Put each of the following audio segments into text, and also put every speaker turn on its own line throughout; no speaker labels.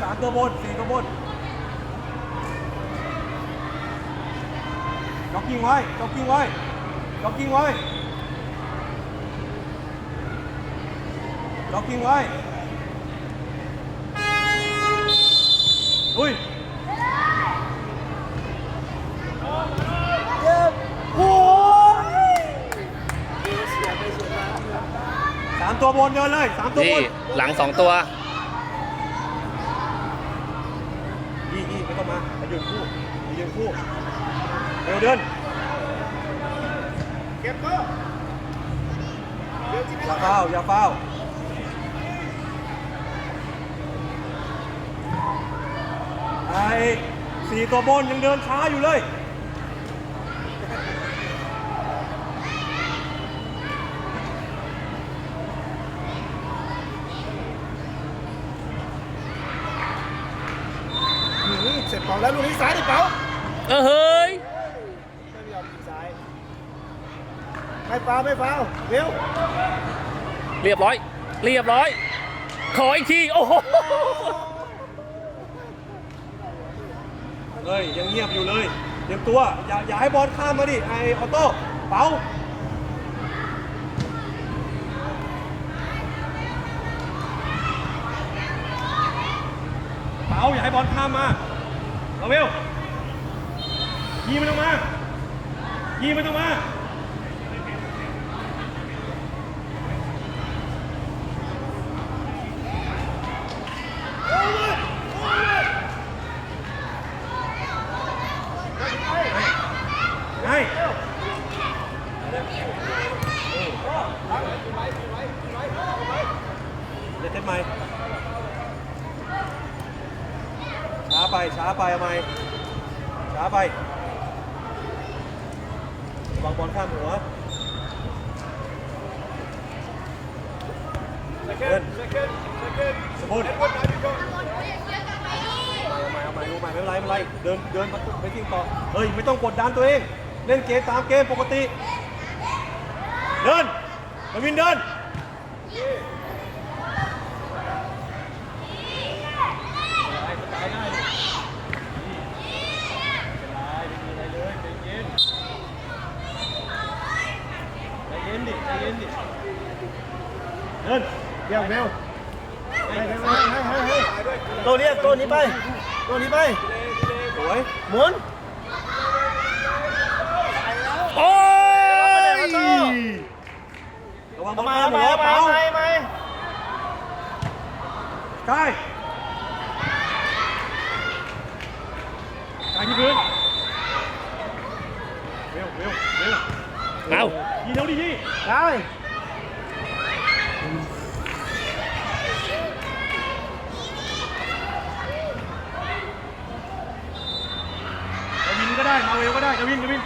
สามตัวบนสี่ตัวบนจ็อกกิ้งไว้จ็อกกิ้งไว้จ็อกกิ้งไว้จ็อกกิ้งไว้อุ้ยโอ้ยสามตัวบนเดินเลยสามตัวบ
นี่
น
หลังสองตัว
ยี่ยี่ไม่ต้องมาไปยืนคู่ไปยืนคู่เร็วเดินเก็บก็อย่าเฝ้าอย่าเฝ้าไอ้สี่ตัวบนยังเดินช้าอยู่เลย
หือเสร็จเป่า แล้วลูกนี้ซ้ายดิเป่า
เออเฮ้ย
ไม่ยอมยิงซ้ายไม่เป่าไม่เป่าเร็ว
เรียบร้อย เรียบร้อย ขออีกทีโอ้โห
เฮ้ยยังเงียบอยู่เลยเตรียมตัวอย่าอย่าให้บอลข้ามมาดิไอออโต้เป๋าเป๋าอย่าให้บอลข้ามมา เอาเวลยีมันออกมายีมันออกมาให้เดี๋ยวเต็มไหมช้า ไปช้าไปเอาไหมช้าไปวางบอลข้ามหัวเดินสมบูรณ์เอาใหม่เอาใหม่เอาใหม่ไม่เป็นไรไม่เป็นไร เดินเดินมาไปทิ้งต่อ เฮ้ย ไม่ต้องกดดันตัวเอง เล่นเกมตามเกมปกติ เดินมาวินเดิน ใจเย็นดิ ใจเย็นดิ เดิน
เร็วเร็วให้ให้ให้ให้ให้ตัวเนี้ยตัวนี้ไป ตัวนี้ไป
สวย
หมุน
โอ้ย
ระวังบ
เอา
อล
มา
ข้าม
เอา
หั
มาวเอามา
เป๋า
เอามาเอามา
ใกล้ใกล้ที่พื้นเร็วเร็วเร็ว
เอา
ยีเร็วดิยี่
ได้
ดาวินก็ได้ มาเวล ก็ได้ดาวินดาวิน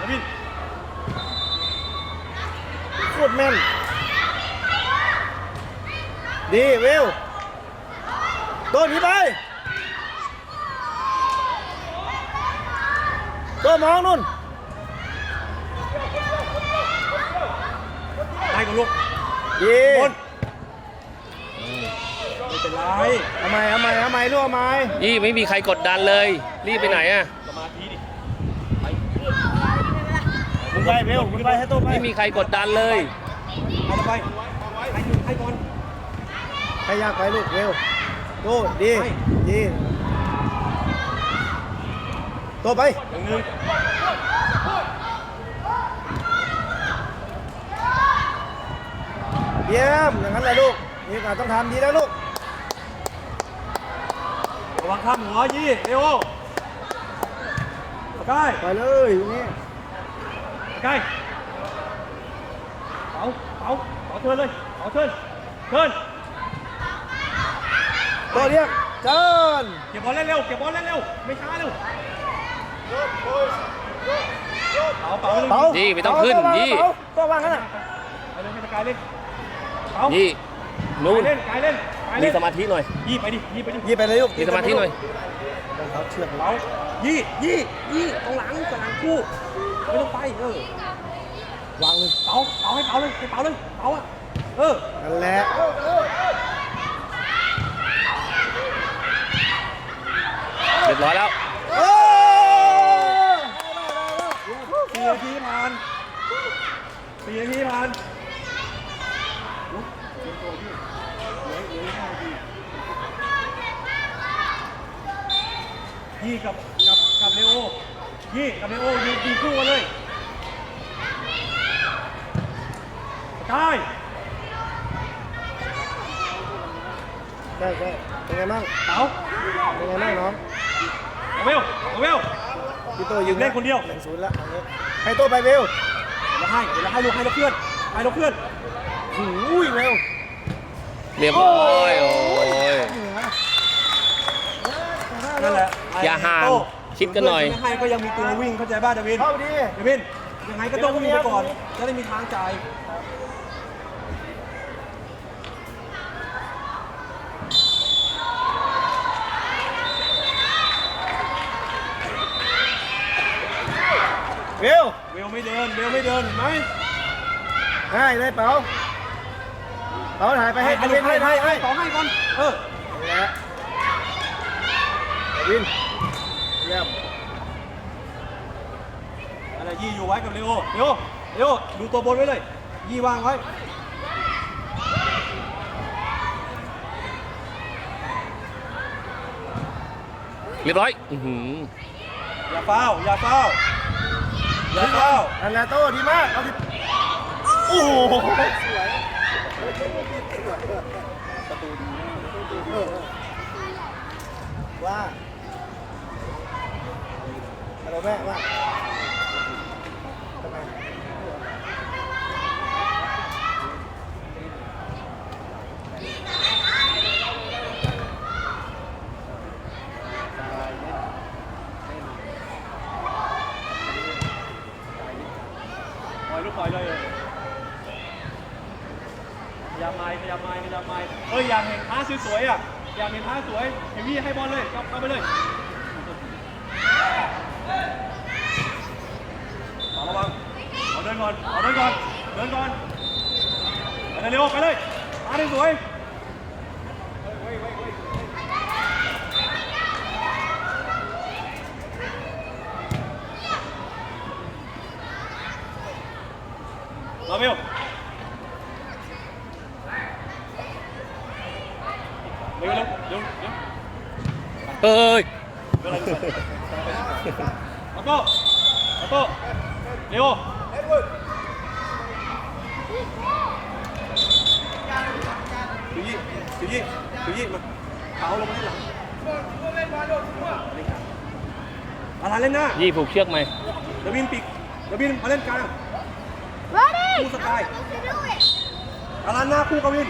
ดาวิน
โคตรแม่น ดีเร็วตัวนี้ไปตัวมองนู่น
ได้กับลูก
ดี
บนไม่เป็นไร
เอาใหม่เอาใหม่เอาใหม่ลูกเอาใหม่
ยี่ไม่มีใครกดดันเลย รีบไปไหนอะ
สมาธิดิ
มึง ไปเร็วมึงไปให้ตัวไป
ไม่มีใครกดดันเลย
เอาไปให้ให้บอล
ให้ยากไปลูกเร็วโตดี
ไป
ดีโตไป
หนึ่งหนึ่ง
เยี่ยมอย่างนั้นแหละลูกมีโอกาสต้องทำดีแล้วลูก
ระวังข้ามหัวยี่เร็วสใกล้
ไปเลยตรงนี้
ใกล้เป๋าเป๋าเป๋าเชิญเลยเป๋าเชิญเชิญ
ตัวเรียกเจิน
เก็บบอลเล่นเร็วเก็บบอลเล่นเร็วไม่ช้าเร็วเป๋าเป๋าเร็ว
เป๋า
ยี่ไม่ต้องขึ้น
เป๋า
ยี่
เป๋าตัววางกันน่ะ
ไปเลยไม่ตะกายเล่นเป๋า
ยี่นู่น
กายเล่นกายเล่นกาย
มี
เล่น
สมาธิหน่อย
ยี่ไปดิยี่ไปดิ
ยี่ไปเลยลูก
มีสมาธิหน่อย
รองเท้าเชือก
เป๋ายี่ยี่ยี่ตรงหลังตรงหลังคู่ ไม่ต้องไปเออ
วางเลย
เป๋าเป๋าให้เป๋าเลยให้เป๋าเลยเป๋าอะเออ
นั่นแหละ
เรียบร้อยแล้ว
โอ้
สี่นาทีผ่านสี่นาทีผ่านยี่กับกับกับเลโอ ยี่กับเลโอยืนดีคู่กันเลยสกาย
ใช่ใช่เป็นไงบ้าง
เต๋า
เป็นไงบ้างน้อง
เอาเวลเอาเวล
พี่โตยิง
เล่นคนเดียว
หนึ่งศูนย์ละเอางี้ให้โตไปเวล
เดี๋ยวให้เดี๋ยวให้ลูกให้ลูกเพื่อนให้ลูกเพื่อน
หูยเวล
เรียบร้อยโอ้ย
นั่นแหละ
อย่าห่าง
โต้
คิดกันหน่อย
เพื่จะไม่ให้ก็ยังมีตัววิ่งเข้าใจบ้าเดวิน
เข้าดี
เดวินยังไงก็ต้องวิ่งไปก่อนจะได้มีทางจ่าย
เวล
เวลไม่เดินเวลไม่เดินเห็นไหม
ให้เลยเป๋าเป๋าถ่ายไปให้
ให้
เวิน
ให้
ให้
ให้
ให้
ให้ต่อให้ก่อนเออ
นี่แหละวิน เยี่ยม
อะไรยี่อยู่ไว้กับเลโอเลโอเลโอดูตัวบนไว้เลย ยี่วางไว้
เรียบร้อยอื้อหือ
อย่าเฝ้าวอย่าเฝ้าวอย่าเฝ้าว
นั่นแหละโตดีมากเอาดิโอ้โหสวยประตูดีว่า แม่ว่าทำไม
ปล่อยลูกปล่อยเลยพยายามไม้พยายามไม้พยายามไม้เอ้ยอยากเห็นท้าสวยๆอะอยากเห็นท้าสวยเห็นพี่ให้บอลเลยเข้าเข้าไปเลย เอาระวังเอาเดินก่อนเอาเดินก่อน เดินก่อนไปเลยเร็วไปเลยท้าได้สวยมาเบลเร็วเร็วเร็วเร็ว
เอ้ย
เร็วอะไรออโต้ออโต้เร็วถือยี่ถือยี่ถือยี่มาเอาลงมาที่หลังอะไรเล่นหน้า
ยี่ผูกเชือกไหม
เดวินปีกเดวินมาเล่นกลาง
Ready?
Who's the guy?
I want you to do it.
อารันหน้าคู่กวิน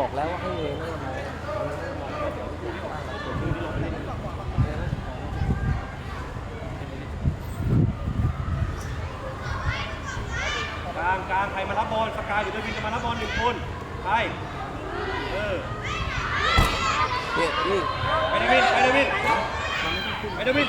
บอกแล้
วว่าให้เองไลา
งกลางใครมารับบอลสกายหรือเดวินจะมารับบอลหนึ่งคนใครเออไปเดวินไปเดวินไปเดวิน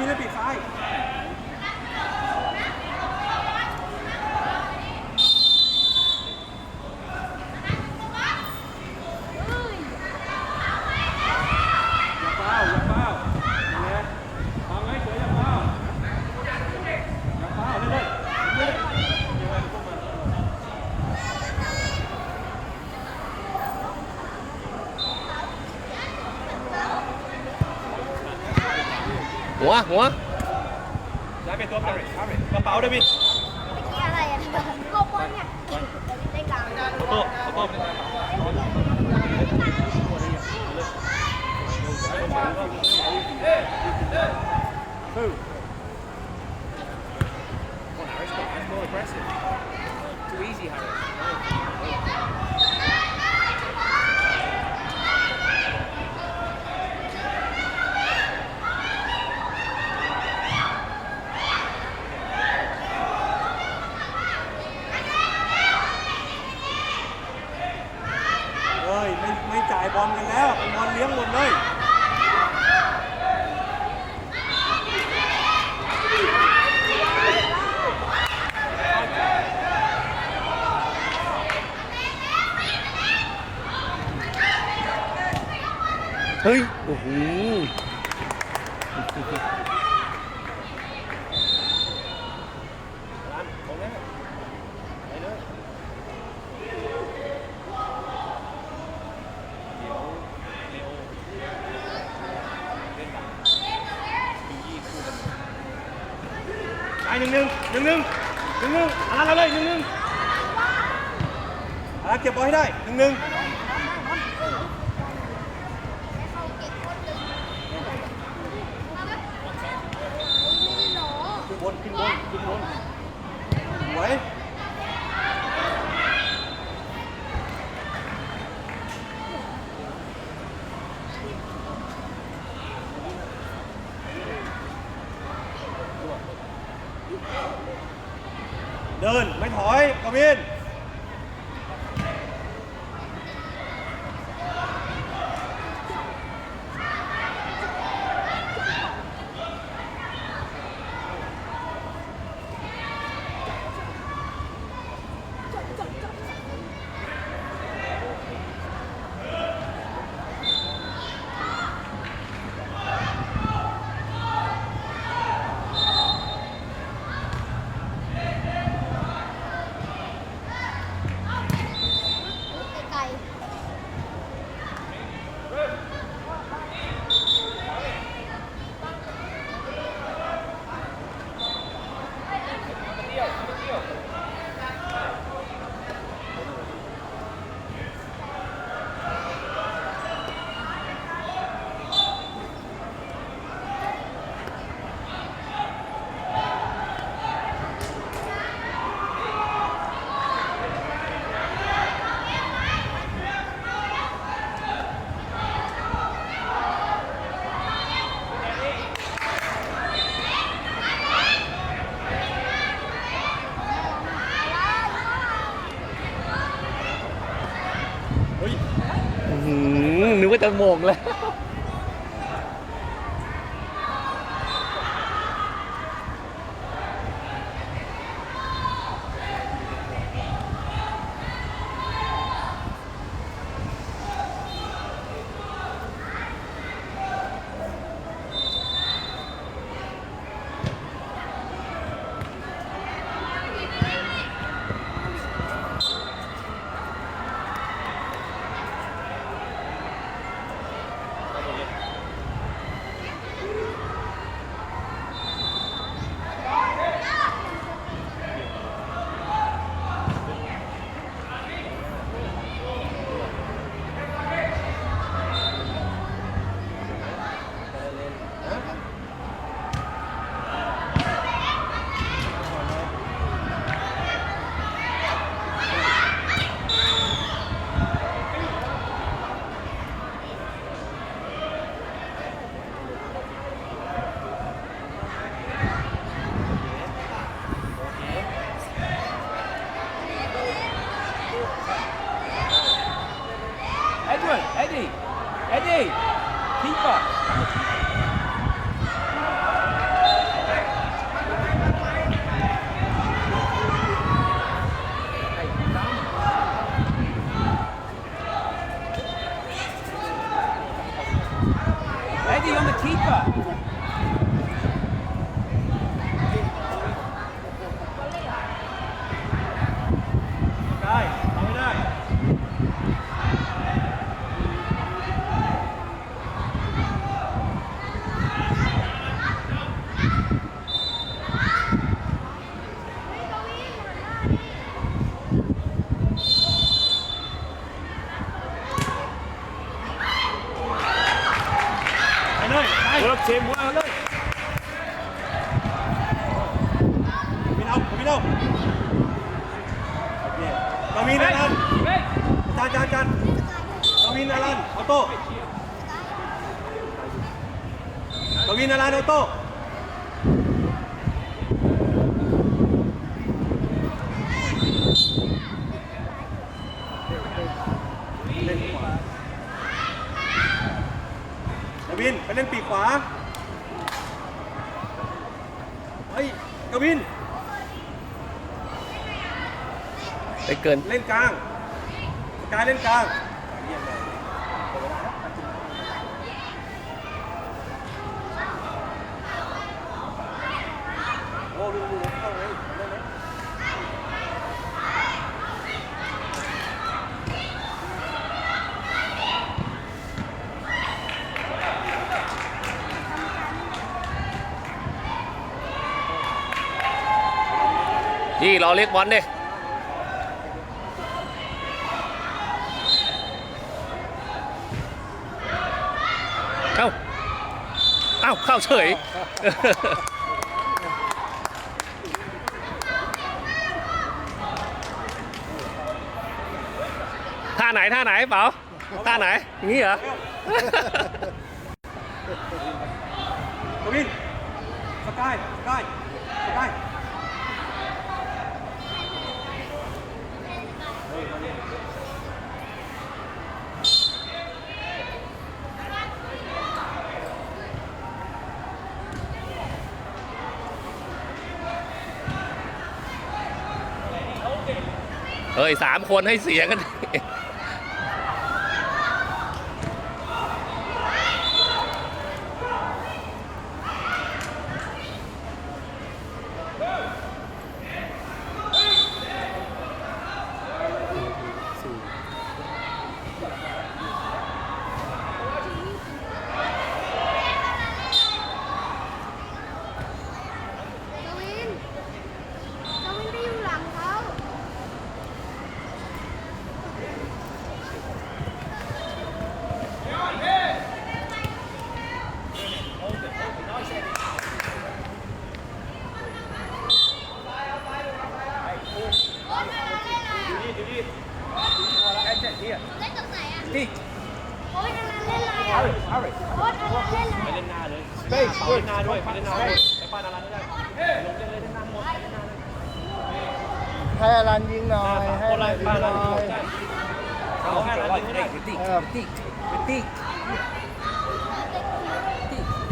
พี่เล่นปีก
ซ้าย หัวย้ายไปตัวกระเป๋าได้
พี่นี่อะไรอ่ะโกโก้เนี่ยได้กลาง
โต๊ะโต๊ะฮู้ Well, Harris, that's more aggressive. Too easy, Harris. ไปหนึ่งหนึ่งหนึ่งหนึ่งหนึ่งหนึ่งอะไรเลยหนึ่งหนึ่งอะเก็บบอลให้ได้หนึ่งหนึ่ง
จะง
งเลย วินอลันจานจานจานกวินอลันออโต้กวินอลันออโต้กวินไปเล่นปีกขวา เฮ้ยกวิน
ไปเกิน
เล่นกลางสกายเล่นกลางโอ้ลูกๆเข้าเลยได้ไหม
นี่รอเรียกบอลดิเข้า เอ้าเข้าเฉย ท่าไหนท่าไหนเปล่าท่าไหนอย่างนี้เหรอ
กวินสกายสกายสกาย
เฮ้ยสามคนให้เสียกัน
กวินกวินไปอยู่หลังเขา
That's it, here.
เล่นตรงไหนอะ
Stick.
โอ๊ยอันนั้นเล่นอะไรอะ
Hurry, hurry.
โอ๊ยอันนั้นเล่นอะไร
ไปเล่นหน้าเลย
Space
เป่าเล่นหน้า ด้วยไปเล่นหน้าด้วยไปป้าดาราได้ลงเล่นเลยเล่นหน้าหมดเล่นหน้าเลย
ให้อลันยิงหน่อยให้
ค
อนลั
ละ
นยิง
ป้า
ห
ดา
น่
รา
อย
เอาให้ร้านยิงให้ได้
Critique,
Uh,
critique, critique.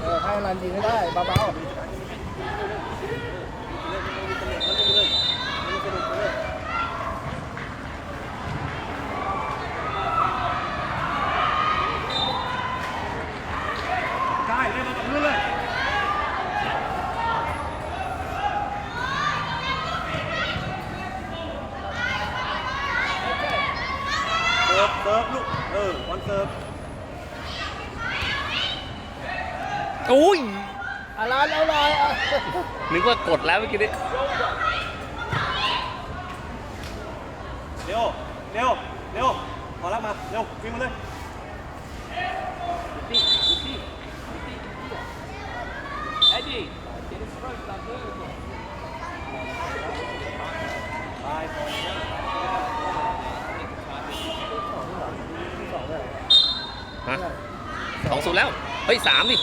เออให้อลันยิงให้ได้เบา
ได้เล่นมากับพื้นเลย เสิร์ฟเสิร์ฟลูก เออวันเสิร์ฟ
อุ้ย
ๆอลันเอาหน่อยอะ
นึกว่ากดแล้วเมื่อกี้นี้
เร็ว เร็ว เร็ว ขอรับมา เร็ววิ่งมาเลย
Critique, critique, critique. Eddie, get it straight like this.
ตายก่อน
ฮะสองศูนย์แล้ว เฮ้ยสามดิ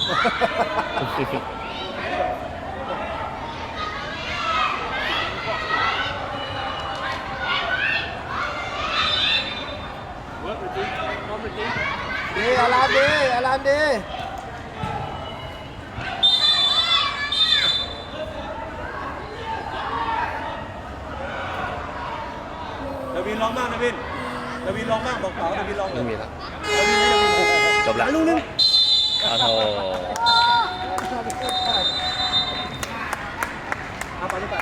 เวิร์กจริงน้องจริง
ดีอลันดีอลันดี
ดาวินร้องบ้างดาวินดาวินร้องบ้างบอกเปล่าดาวินร้องเล
ไม่
ย
มีแล้ว จบแล้ว
ลูกนึง
โอ้โห
เอาไปลูกไป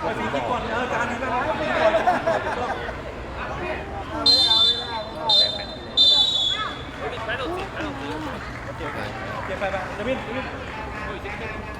ไปฟีดก่อนเออการนี้บ้างฟีดก่อนเจ็บไปไปดาวินดาวิน